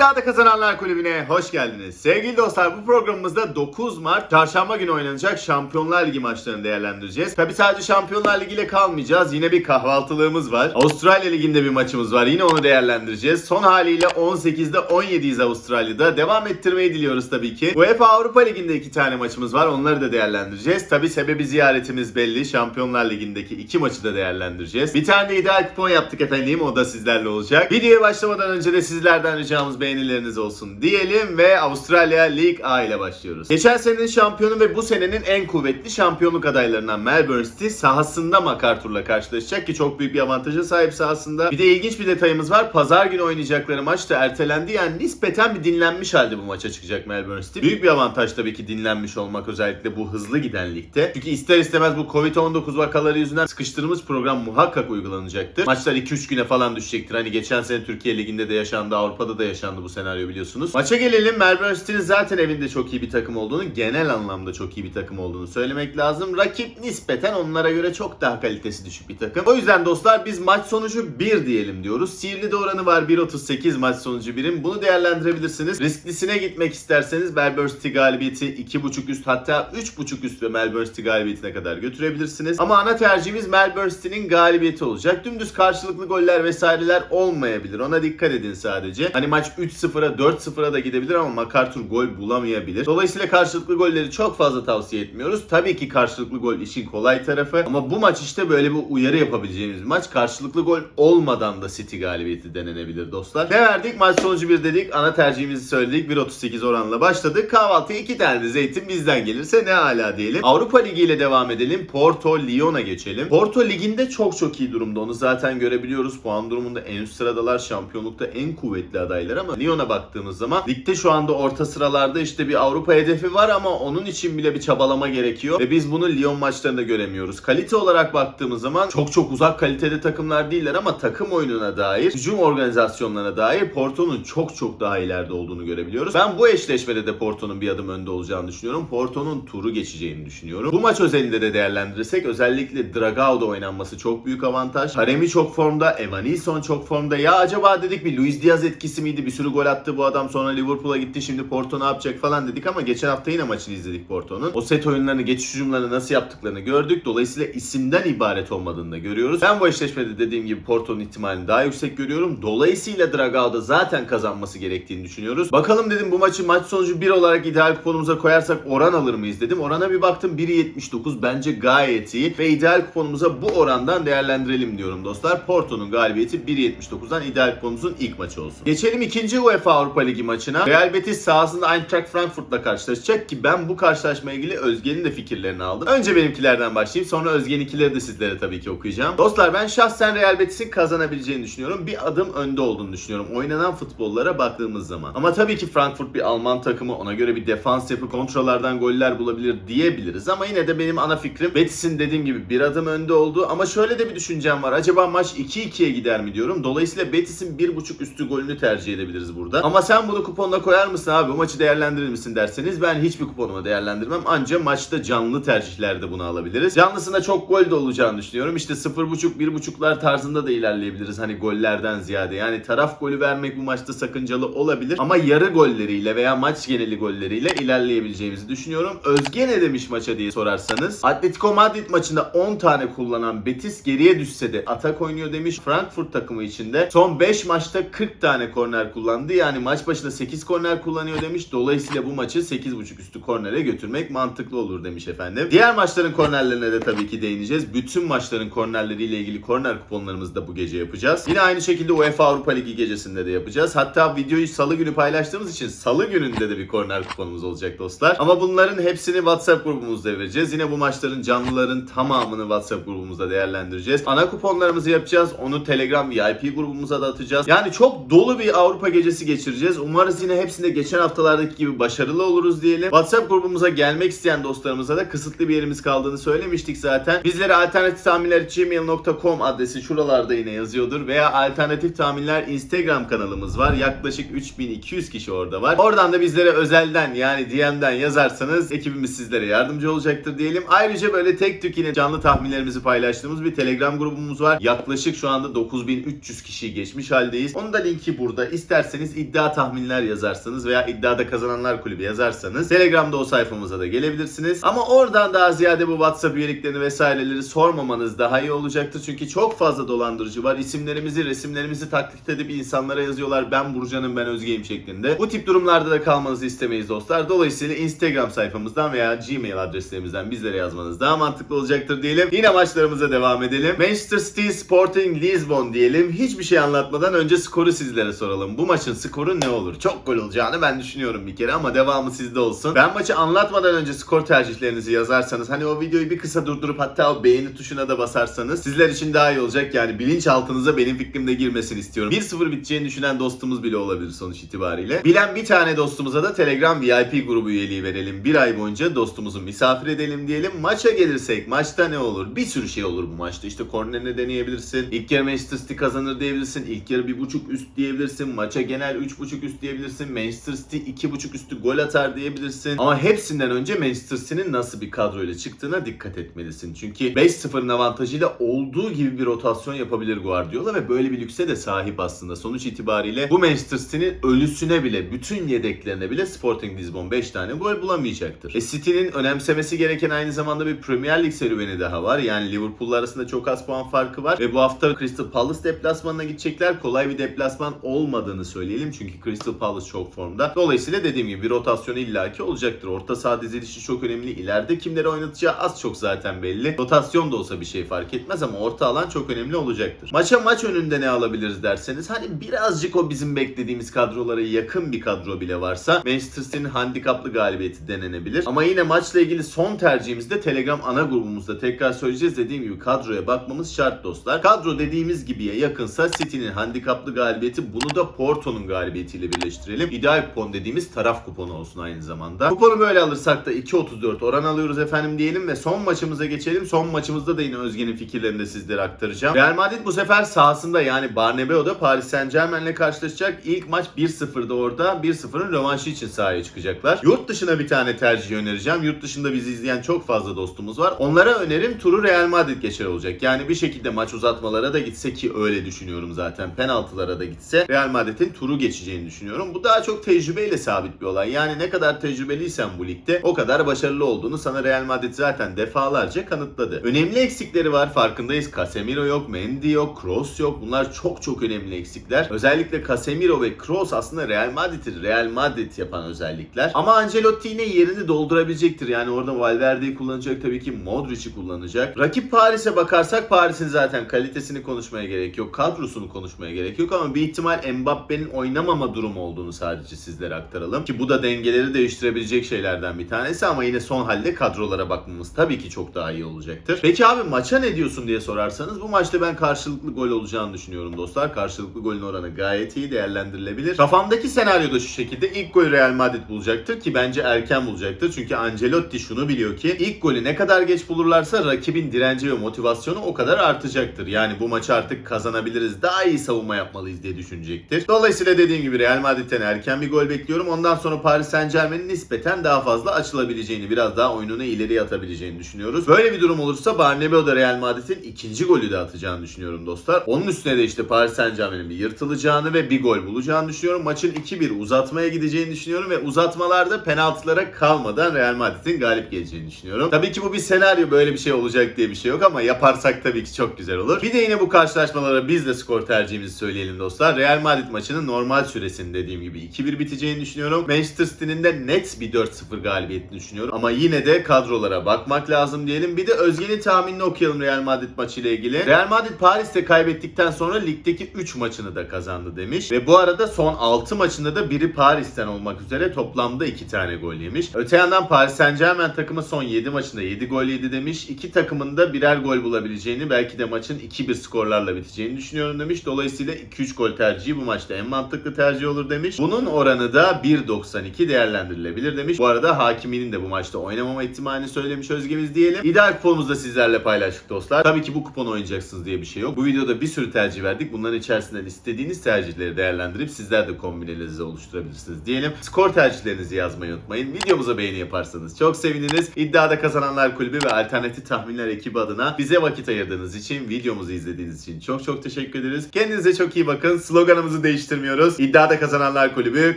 İddiada Kazananlar Kulübü'ne hoş geldiniz. Sevgili dostlar bu programımızda 9 Mart çarşamba günü oynanacak Şampiyonlar Ligi maçlarını değerlendireceğiz. Tabi sadece Şampiyonlar Ligi ile kalmayacağız. Yine bir kahvaltılığımız var. Avustralya Ligi'nde bir maçımız var. Yine onu değerlendireceğiz. Son haliyle 18'de 17'yiz Avustralya'da. Devam ettirmeyi diliyoruz tabii ki. UEFA Avrupa Ligi'nde iki tane maçımız var. Onları da değerlendireceğiz. Tabi sebebi ziyaretimiz belli. Şampiyonlar Ligi'ndeki iki maçı da değerlendireceğiz. Bir tane de ideal kupon yaptık efendim. O da sizlerle olacak. Videoya başlamadan önce de sizlerden ricamız beğenileriniz olsun diyelim ve Avustralya Lig A ile başlıyoruz. Geçen senenin şampiyonu ve bu senenin en kuvvetli şampiyonluk adaylarından Melbourne City sahasında MacArthur'la karşılaşacak ki çok büyük bir avantaja sahip sahasında. Bir de ilginç bir detayımız var. Pazar günü oynayacakları maç da ertelendi. Yani nispeten bir dinlenmiş halde bu maça çıkacak Melbourne City. Büyük bir avantaj tabii ki dinlenmiş olmak özellikle bu hızlı giden ligde. Çünkü ister istemez bu Covid-19 vakaları yüzünden sıkıştırılmış program muhakkak uygulanacaktır. Maçlar 2-3 güne falan düşecektir. Hani geçen sene Türkiye Ligi'nde de yaşandı, Avrupa'da da yaşandı bu senaryo biliyorsunuz. Maça gelelim. Melbourne City'nin zaten evinde çok iyi bir takım olduğunu, genel anlamda çok iyi bir takım olduğunu söylemek lazım. Rakip nispeten onlara göre çok daha kalitesi düşük bir takım. O yüzden dostlar biz maç sonucu 1 diyelim diyoruz. Sihirli de oranı var 1.38 maç sonucu birim. Bunu değerlendirebilirsiniz. Risklisine gitmek isterseniz Melbourne City galibiyeti 2.5 üst hatta 3.5 üst ve Melbourne City galibiyetine kadar götürebilirsiniz. Ama ana tercihimiz Melbourne City'nin galibiyeti olacak. Dümdüz karşılıklı goller vesaireler olmayabilir. Ona dikkat edin sadece. Hani maç 3-0'a 4-0'a da gidebilir ama MacArthur gol bulamayabilir. Dolayısıyla karşılıklı golleri çok fazla tavsiye etmiyoruz. Tabii ki karşılıklı gol işin kolay tarafı ama bu maç işte böyle bir uyarı yapabileceğimiz bir maç. Karşılıklı gol olmadan da City galibiyeti denenebilir dostlar. Ne verdik? Maç sonucu 1 dedik. Ana tercihimizi söyledik. 1.38 oranla başladık. Kahvaltıya 2 tane zeytin bizden gelirse ne ala diyelim. Avrupa Ligi ile devam edelim. Porto Lyon'a geçelim. Porto Ligi'nde çok çok iyi durumda. Onu zaten görebiliyoruz. Puan durumunda en üst sıradalar. Şampiyonlukta en kuvvetli adaylar ama Lyon'a baktığımız zaman ligde şu anda orta sıralarda işte bir Avrupa hedefi var ama onun için bile bir çabalama gerekiyor. Ve biz bunu Lyon maçlarında göremiyoruz. Kalite olarak baktığımız zaman çok çok uzak kalitede takımlar değiller ama takım oyununa dair, hücum organizasyonlarına dair Porto'nun çok çok daha ileride olduğunu görebiliyoruz. Ben bu eşleşmede de Porto'nun bir adım önde olacağını düşünüyorum. Porto'nun turu geçeceğini düşünüyorum. Bu maç özelinde de değerlendirirsek özellikle Dragao'da oynanması çok büyük avantaj. Haremi çok formda, Evanilson çok formda. Ya acaba dedik bir Luis Diaz etkisi miydi? Bir sürü gol attı bu adam sonra Liverpool'a gitti şimdi Porto ne yapacak falan dedik ama geçen hafta yine maçını izledik Porto'nun. O set oyunlarını, geçiş hücumlarını nasıl yaptıklarını gördük. Dolayısıyla isimden ibaret olmadığını da görüyoruz. Ben bu eşleşmede dediğim gibi Porto'nun ihtimalini daha yüksek görüyorum. Dolayısıyla Dragao'da zaten kazanması gerektiğini düşünüyoruz. Bakalım dedim bu maçı maç sonucu 1 olarak ideal kuponumuza koyarsak oran alır mıyız dedim. Orana bir baktım 1.79 bence gayet iyi ve ideal kuponumuza bu orandan değerlendirelim diyorum dostlar. Porto'nun galibiyeti 1.79'dan ideal kuponumuzun ilk maçı olsun. Geçelim ikinci UEFA Avrupa Ligi maçına. Real Betis sahasında Eintracht Frankfurt'la karşılaşacak ki ben bu karşılaşma ilgili Özge'nin de fikirlerini aldım. Önce benimkilerden başlayayım sonra Özge'ninkileri de sizlere tabii ki okuyacağım. Dostlar ben şahsen Real Betis'in kazanabileceğini düşünüyorum. Bir adım önde olduğunu düşünüyorum. Oynanan futbollara baktığımız zaman. Ama tabii ki Frankfurt bir Alman takımı. Ona göre bir defans yapı kontralardan goller bulabilir diyebiliriz. Ama yine de benim ana fikrim Betis'in dediğim gibi bir adım önde olduğu. Ama şöyle de bir düşüncem var. Acaba maç 2-2'ye gider mi diyorum. Dolayısıyla Betis'in 1.5 üstü golünü tercih edebiliriz burada. Ama sen bunu kuponuna koyar mısın abi? Bu maçı değerlendirir misin derseniz ben hiçbir kuponuma değerlendirmem. Ancak maçta canlı tercihlerde bunu alabiliriz. Canlısında çok gol de olacağını düşünüyorum. İşte 0.5 1.5'lar tarzında da ilerleyebiliriz. Hani gollerden ziyade. Yani taraf golü vermek bu maçta sakıncalı olabilir. Ama yarı golleriyle veya maç geneli golleriyle ilerleyebileceğimizi düşünüyorum. Özge ne demiş maça diye sorarsanız. Atletico Madrid maçında 10 tane kullanan Betis geriye düşse de atak oynuyor demiş. Frankfurt takımı içinde son 5 maçta 40 tane korner kullandı. Yani maç başına 8 korner kullanıyor demiş. Dolayısıyla bu maçı 8.5 üstü kornere götürmek mantıklı olur demiş efendim. Diğer maçların kornerlerine de tabii ki değineceğiz. Bütün maçların kornerleriyle ilgili korner kuponlarımızı da bu gece yapacağız. Yine aynı şekilde UEFA Avrupa Ligi gecesinde de yapacağız. Hatta videoyu salı günü paylaştığımız için salı gününde de bir korner kuponumuz olacak dostlar. Ama bunların hepsini WhatsApp grubumuzda vereceğiz. Yine bu maçların canlıların tamamını WhatsApp grubumuzda değerlendireceğiz. Ana kuponlarımızı yapacağız. Onu Telegram VIP grubumuza da atacağız. Yani çok dolu bir Avrupa gecesi geçireceğiz. Umarız yine hepsinde geçen haftalardaki gibi başarılı oluruz diyelim. WhatsApp grubumuza gelmek isteyen dostlarımıza da kısıtlı bir yerimiz kaldığını söylemiştik zaten. Bizlere alternatif tahminler gmail.com adresi şuralarda yine yazıyordur veya alternatif tahminler Instagram kanalımız var. Yaklaşık 3200 kişi orada var. Oradan da bizlere özelden yani DM'den yazarsanız ekibimiz sizlere yardımcı olacaktır diyelim. Ayrıca böyle tek tük yine canlı tahminlerimizi paylaştığımız bir Telegram grubumuz var. Yaklaşık şu anda 9300 kişiyi geçmiş haldeyiz. Onun da linki burada. İsterseniz isterseniz iddia tahminler yazarsanız veya iddiada kazananlar kulübü yazarsanız Telegram'da o sayfamıza da gelebilirsiniz. Ama oradan daha ziyade bu WhatsApp üyeliklerini vesaireleri sormamanız daha iyi olacaktır. Çünkü çok fazla dolandırıcı var. İsimlerimizi, resimlerimizi taklit edip insanlara yazıyorlar. Ben Burcan'ım, ben Özge'yim şeklinde. Bu tip durumlarda da kalmanızı istemeyiz dostlar. Dolayısıyla Instagram sayfamızdan veya Gmail adreslerimizden bizlere yazmanız daha mantıklı olacaktır diyelim. Yine maçlarımıza devam edelim. Manchester City Sporting Lisbon diyelim. Hiçbir şey anlatmadan önce skoru sizlere soralım. Bu maçın skoru ne olur? Çok gol olacağını ben düşünüyorum bir kere ama devamı sizde olsun. Ben maçı anlatmadan önce skor tercihlerinizi yazarsanız hani o videoyu bir kısa durdurup hatta o beğeni tuşuna da basarsanız sizler için daha iyi olacak. Yani bilinçaltınıza benim fikrimde girmesini istiyorum. 1-0 biteceğini düşünen dostumuz bile olabilir sonuç itibariyle. Bilen bir tane dostumuza da Telegram VIP grubu üyeliği verelim. Bir ay boyunca dostumuzu misafir edelim diyelim. Maça gelirsek maçta ne olur? Bir sürü şey olur bu maçta. İşte kornerini deneyebilirsin. İlk yarı Manchester City kazanır diyebilirsin. İlk yarı 1.5 üst diyebilirsin. Maça genel 3.5 üst diyebilirsin. Manchester City 2.5 üstü gol atar diyebilirsin. Ama hepsinden önce Manchester City'nin nasıl bir kadroyla çıktığına dikkat etmelisin. Çünkü 5-0'ın avantajıyla olduğu gibi bir rotasyon yapabilir Guardiola ve böyle bir lükse de sahip aslında. Sonuç itibariyle bu Manchester City'nin ölüsüne bile, bütün yedeklerine bile Sporting Lisbon 5 tane gol bulamayacaktır. E City'nin önemsemesi gereken aynı zamanda bir Premier Lig serüveni daha var. Yani Liverpool'la arasında çok az puan farkı var ve bu hafta Crystal Palace deplasmanına gidecekler. Kolay bir deplasman olmadığını söyleyelim çünkü Crystal Palace çok formda. Dolayısıyla dediğim gibi bir rotasyon illaki olacaktır. Orta saha dizilişi çok önemli. İleride kimleri oynatacağı az çok zaten belli. Rotasyon da olsa bir şey fark etmez ama orta alan çok önemli olacaktır. Maça maç önünde ne alabiliriz derseniz hani birazcık o bizim beklediğimiz kadrolara yakın bir kadro bile varsa Manchester City'nin handikaplı galibiyeti denenebilir. Ama yine maçla ilgili son tercihimizde Telegram ana grubumuzda tekrar söyleyeceğiz. Dediğim gibi kadroya bakmamız şart dostlar. Kadro dediğimiz gibiye yakınsa City'nin handikaplı galibiyeti bunu da Porto'nun galibiyetiyle birleştirelim. İdeal kupon dediğimiz taraf kuponu olsun aynı zamanda. Kuponu böyle alırsak da 2.34 oran alıyoruz efendim diyelim ve son maçımıza geçelim. Son maçımızda da yine Özge'nin fikirlerini de sizlere aktaracağım. Real Madrid bu sefer sahasında yani Barnebeu'da Paris Saint Germain'le karşılaşacak. İlk maç 1-0'da orada 1-0'ın rövanşı için sahaya çıkacaklar. Yurt dışına bir tane tercih önereceğim. Yurt dışında bizi izleyen çok fazla dostumuz var. Onlara önerim turu Real Madrid geçer olacak. Yani bir şekilde maç uzatmalara da gitse ki öyle düşünüyorum zaten. Penaltılara da gitse Real Madrid'in turu geçeceğini düşünüyorum. Bu daha çok tecrübeyle sabit bir olay. Yani ne kadar tecrübeliysen bu ligde o kadar başarılı olduğunu sana Real Madrid zaten defalarca kanıtladı. Önemli eksikleri var farkındayız. Casemiro yok, Mendy yok, Kroos yok. Bunlar çok çok önemli eksikler. Özellikle Casemiro ve Kroos aslında Real Madrid'i Real Madrid yapan özellikler. Ama Ancelotti yine yerini doldurabilecektir. Yani orada Valverde'yi kullanacak tabii ki Modric'i kullanacak. Rakip Paris'e bakarsak Paris'in zaten kalitesini konuşmaya gerek yok. Kadrosunu konuşmaya gerek yok ama bir ihtimal Mbappe'nin oynamama durumu olduğunu sadece sizlere aktaralım. Ki bu da dengeleri değiştirebilecek şeylerden bir tanesi ama yine son halde kadrolara bakmamız tabii ki çok daha iyi olacaktır. Peki abi maça ne diyorsun diye sorarsanız bu maçta ben karşılıklı gol olacağını düşünüyorum dostlar. Karşılıklı golün oranı gayet iyi değerlendirilebilir. Kafamdaki senaryo da şu şekilde ilk gol Real Madrid bulacaktır ki bence erken bulacaktır. Çünkü Ancelotti şunu biliyor ki ilk golü ne kadar geç bulurlarsa rakibin direnci ve motivasyonu o kadar artacaktır. Yani bu maçı artık kazanabiliriz. Daha iyi savunma yapmalıyız diye düşünecektir. Dolayısıyla dediğim gibi Real Madrid'den erken bir gol bekliyorum. Ondan sonra Paris Saint Germain'in nispeten daha fazla açılabileceğini, biraz daha oyununu ileriye atabileceğini düşünüyoruz. Böyle bir durum olursa Barnabeu'da Real Madrid'in ikinci golü de atacağını düşünüyorum dostlar. Onun üstüne de işte Paris Saint Germain'in bir yırtılacağını ve bir gol bulacağını düşünüyorum. Maçın 2-1 uzatmaya gideceğini düşünüyorum ve uzatmalarda penaltılara kalmadan Real Madrid'in galip geleceğini düşünüyorum. Tabii ki bu bir senaryo böyle bir şey olacak diye bir şey yok ama yaparsak tabii ki çok güzel olur. Bir de yine bu karşılaşmalara biz de skor tercihimizi söyleyelim dostlar. Real Madrid maçının normal süresinin dediğim gibi 2-1 biteceğini düşünüyorum. Manchester City'nin de net bir 4-0 galibiyetini düşünüyorum. Ama yine de kadrolara bakmak lazım diyelim. Bir de Özge'nin tahminini okuyalım Real Madrid maçıyla ilgili. Real Madrid Paris'te kaybettikten sonra ligdeki 3 maçını da kazandı demiş. Ve bu arada son 6 maçında da biri Paris'ten olmak üzere toplamda 2 tane gol yemiş. Öte yandan Paris Saint Germain takımı son 7 maçında 7 gol yedi demiş. İki takımın da birer gol bulabileceğini belki de maçın 2-1 skorlarla biteceğini düşünüyorum demiş. Dolayısıyla 2-3 gol tercihi bu maçta en mantıklı tercih olur demiş. Bunun oranı da 1.92 değerlendirilebilir demiş. Bu arada Hakimi'nin de bu maçta oynamama ihtimalini söylemiş Özgemiz diyelim. İdeal kuponumuzu da sizlerle paylaştık dostlar. Tabii ki bu kupon oynayacaksınız diye bir şey yok. Bu videoda bir sürü tercih verdik. Bunların içerisinden istediğiniz tercihleri değerlendirip sizler de kombinelerizi oluşturabilirsiniz diyelim. Skor tercihlerinizi yazmayı unutmayın. Videomuza beğeni yaparsanız çok seviniriz. İddiada Kazananlar Kulübü ve Alternatif Tahminler ekibi adına bize vakit ayırdığınız için, videomuzu izlediğiniz için çok çok teşekkür ederiz. Kendinize çok iyi bakın. Sloganımızı değiştirmeyi kaçırmıyoruz. İddiada kazananlar kulübü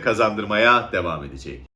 kazandırmaya devam edecek.